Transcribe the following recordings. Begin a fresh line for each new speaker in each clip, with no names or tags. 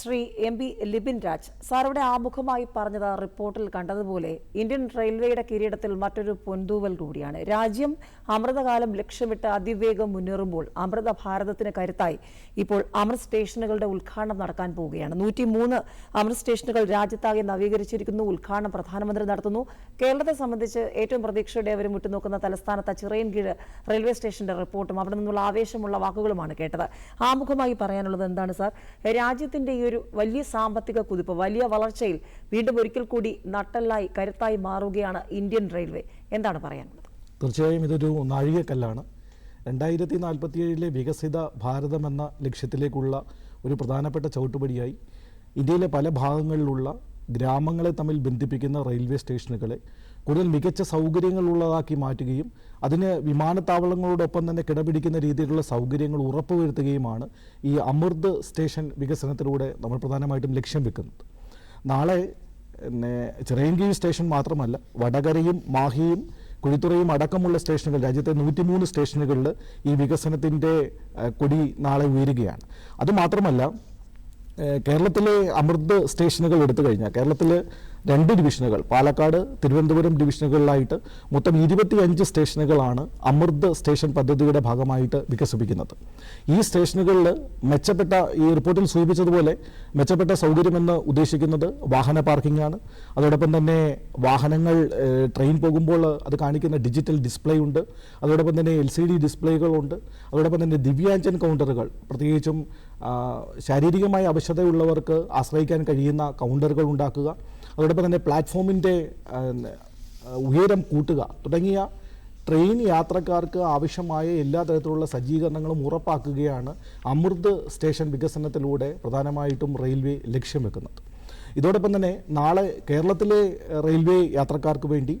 Shri M P Libin Raj. സാറുടെ ആമുഖമായി പറഞ്ഞത് റിപ്പോർട്ടിൽ കണ്ടതുപോലെ ഇന്ത്യൻ റെയിൽവേയുടെ കിരീടത്തിൽ മറ്റൊരു പൊന്തൂവൽ കൂടിയാണ്. രാജ്യം അമൃതകാലം ലക്ഷ്യമിട്ട് അതിവേഗം മുന്നേറുമ്പോൾ അമൃത ഭാരതത്തിന് കരുത്തായി ഇപ്പോൾ അമൃത് സ്റ്റേഷനുകളുടെ ഉദ്ഘാടനം നടക്കാൻ പോവുകയാണ്. നൂറ്റി മൂന്ന് അമൃത് സ്റ്റേഷനുകൾ രാജ്യത്താകെ നവീകരിച്ചിരിക്കുന്നു. ഉദ്ഘാടനം പ്രധാനമന്ത്രി നടത്തുന്നു. കേരളത്തെ സംബന്ധിച്ച് ഏറ്റവും പ്രതീക്ഷയുടെ അവരും മുറ്റുനോക്കുന്ന തലസ്ഥാനത്ത് ചിറയൻകീഴ് റെയിൽവേ സ്റ്റേഷന്റെ റിപ്പോർട്ടും അവിടെ നിന്നുള്ള ആവേശമുള്ള വാക്കുകളുമാണ് കേട്ടത്. ആമുഖമായി പറയാനുള്ളത് എന്താണ് സാർ? രാജ്യത്തിന്റെ ഈ ഒരു വലിയ സാമ്പത്തിക കുതിപ്പ് വലിയ വളർച്ചയിൽ വീണ്ടും ഒരിക്കൽ കൂടി നട്ടല്ലായി കരുത്തായി മാറുകയാണ് ഇന്ത്യൻ റെയിൽവേ. എന്താണ് പറയാനുള്ളത്?
തീർച്ചയായും ഇതൊരു നാഴികക്കല്ലാണ്. രണ്ടായിരത്തി നാൽപ്പത്തിയേഴിലെ വികസിത ഭാരതം എന്ന ലക്ഷ്യത്തിലേക്കുള്ള ഒരു പ്രധാനപ്പെട്ട ചവിട്ടുപടിയായി ഇന്ത്യയിലെ പല ഭാഗങ്ങളിലുള്ള ഗ്രാമങ്ങളെ തമ്മിൽ ബന്ധിപ്പിക്കുന്ന റെയിൽവേ സ്റ്റേഷനുകളെ കൂടുതൽ മികച്ച സൗകര്യങ്ങളുള്ളതാക്കി മാറ്റുകയും അതിന് വിമാനത്താവളങ്ങളോടൊപ്പം തന്നെ കിടപിടിക്കുന്ന രീതിയിലുള്ള സൗകര്യങ്ങൾ ഉറപ്പുവരുത്തുകയുമാണ് ഈ അമൃത് സ്റ്റേഷൻ വികസനത്തിലൂടെ നമ്മൾ പ്രധാനമായിട്ടും ലക്ഷ്യം വെക്കുന്നത്. നാളെ പിന്നെ ചിറയൻകീഴ് സ്റ്റേഷൻ മാത്രമല്ല വടകരയും മാഹിയും കുഴിത്തുറയും അടക്കമുള്ള സ്റ്റേഷനുകൾ രാജ്യത്തെ നൂറ്റിമൂന്ന് സ്റ്റേഷനുകളിൽ ഈ വികസനത്തിന്റെ കൊടി നാളെ ഉയരുകയാണ്. അതുമാത്രമല്ല കേരളത്തിലെ അമൃത് സ്റ്റേഷനുകൾ എടുത്തു കഴിഞ്ഞാൽ കേരളത്തിൽ രണ്ട് ഡിവിഷനുകൾ പാലക്കാട് തിരുവനന്തപുരം ഡിവിഷനുകളിലായിട്ട് മൊത്തം ഇരുപത്തിയഞ്ച് സ്റ്റേഷനുകളാണ് അമൃത് സ്റ്റേഷൻ പദ്ധതിയുടെ ഭാഗമായിട്ട് വികസിപ്പിക്കുന്നത്. ഈ സ്റ്റേഷനുകളിൽ മെച്ചപ്പെട്ട ഈ റിപ്പോർട്ടിൽ സൂചിപ്പിച്ചതുപോലെ മെച്ചപ്പെട്ട സൗകര്യമെന്ന് ഉദ്ദേശിക്കുന്നത് വാഹന പാർക്കിംഗ് ആണ് അതോടൊപ്പം തന്നെ വാഹനങ്ങൾ ട്രെയിൻ പോകുമ്പോൾ അത് കാണിക്കുന്ന ഡിജിറ്റൽ ഡിസ്പ്ലേ ഉണ്ട്. അതോടൊപ്പം തന്നെ എൽ സി ഡി ഡിസ്പ്ലേകളുണ്ട് അതോടൊപ്പം തന്നെ ദിവ്യാഞ്ജൻ കൗണ്ടറുകൾ പ്രത്യേകിച്ചും ശാരീരികമായ അവശതയുള്ളവർക്ക് ആശ്രയിക്കാൻ കഴിയുന്ന കൗണ്ടറുകൾ ഉണ്ടാക്കുക. അതോടൊപ്പം തന്നെ പ്ലാറ്റ്ഫോമിന്റെ ഉയരം കൂട്ടുക തുടങ്ങിയ ട്രെയിൻ യാത്രക്കാർക്ക് ആവശ്യമായ എല്ലാ തരത്തിലുള്ള സജ്ജീകരണങ്ങളും ഉറപ്പാക്കുകയാണ് അമൃത് സ്റ്റേഷൻ വികസനത്തിലൂടെ പ്രധാനമായിട്ടും റെയിൽവേ ലക്ഷ്യം വെക്കുന്നത്. ഇതോടൊപ്പം തന്നെ നാളെ കേരളത്തിലെ റെയിൽവേ യാത്രക്കാർക്ക് വേണ്ടി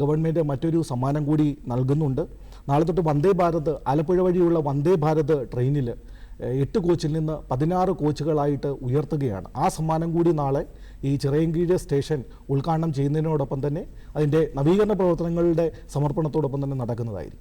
ഗവൺമെന്റ് മറ്റൊരു സമ്മാനം കൂടി നൽകുന്നുണ്ട്. നാളെ തൊട്ട് വന്ദേ ഭാരത് ആലപ്പുഴ വഴിയുള്ള വന്ദേ ഭാരത് ട്രെയിനിൽ എട്ട് കോച്ചിൽ നിന്ന് പതിനാറ് കോച്ചുകളായിട്ട് ഉയർത്തുകയാണ്. ആ സമ്മാനം കൂടി നാളെ ഈ ചിറയൻകീഴ് സ്റ്റേഷൻ ഉദ്ഘാടനം ചെയ്യുന്നതിനോടൊപ്പം തന്നെ അതിന്റെ നവീകരണ പ്രവർത്തനങ്ങളുടെ സമർപ്പണത്തോടൊപ്പം തന്നെ നടക്കുന്നതായിരിക്കും.